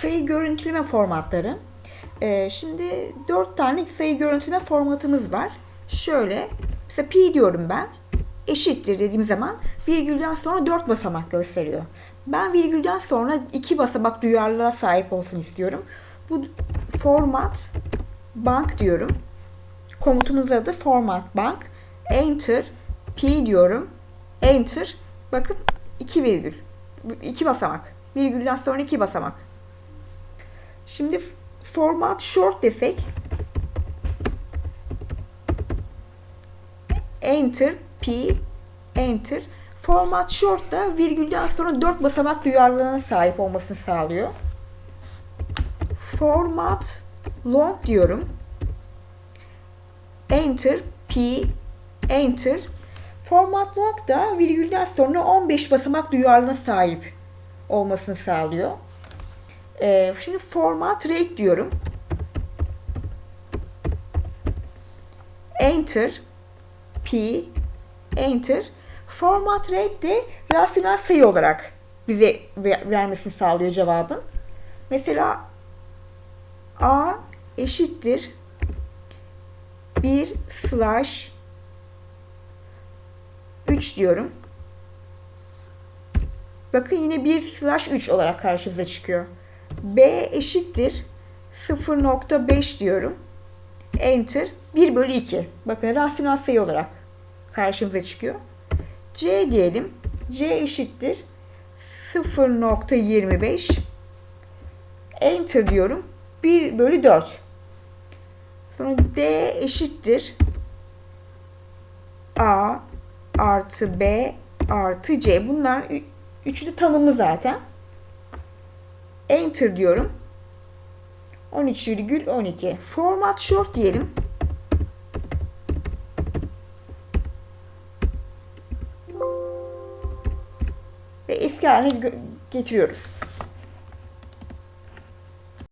sayı görüntüleme formatları. Ee, şimdi 4 tane sayı görüntüleme formatımız var. Şöyle mesela pi diyorum ben. Eşittir dediğim zaman virgülden sonra 4 basamak gösteriyor. Ben virgülden sonra 2 basamak duyarlılığa sahip olsun istiyorum. Bu format bank diyorum. Komutumuzun adı format bank. Enter pi diyorum. Enter. Bakın 2 virgül. 2 basamak. Virgülden sonra 2 basamak. Şimdi format short desek enter p enter format short da virgülden sonra 4 basamak duyarlılığına sahip olmasını sağlıyor. Format long diyorum. Enter p enter format long da virgülden sonra 15 basamak duyarlılığına sahip olmasını sağlıyor. Ee, şimdi format rate diyorum. Enter P Enter format rate de rasyonel sayı olarak bize ver- vermesini sağlıyor cevabın. Mesela A eşittir 1 slash 3 diyorum. Bakın yine 1 slash 3 olarak karşımıza çıkıyor. B eşittir 0.5 diyorum. Enter 1 bölü 2. Bakın rasyonel sayı olarak karşımıza çıkıyor. C diyelim. C eşittir 0.25. Enter diyorum. 1 bölü 4. Sonra D eşittir A artı B artı C. Bunlar üçü de tanımlı zaten. Enter diyorum. 13,12. Format short diyelim. Ve eski haline getiriyoruz.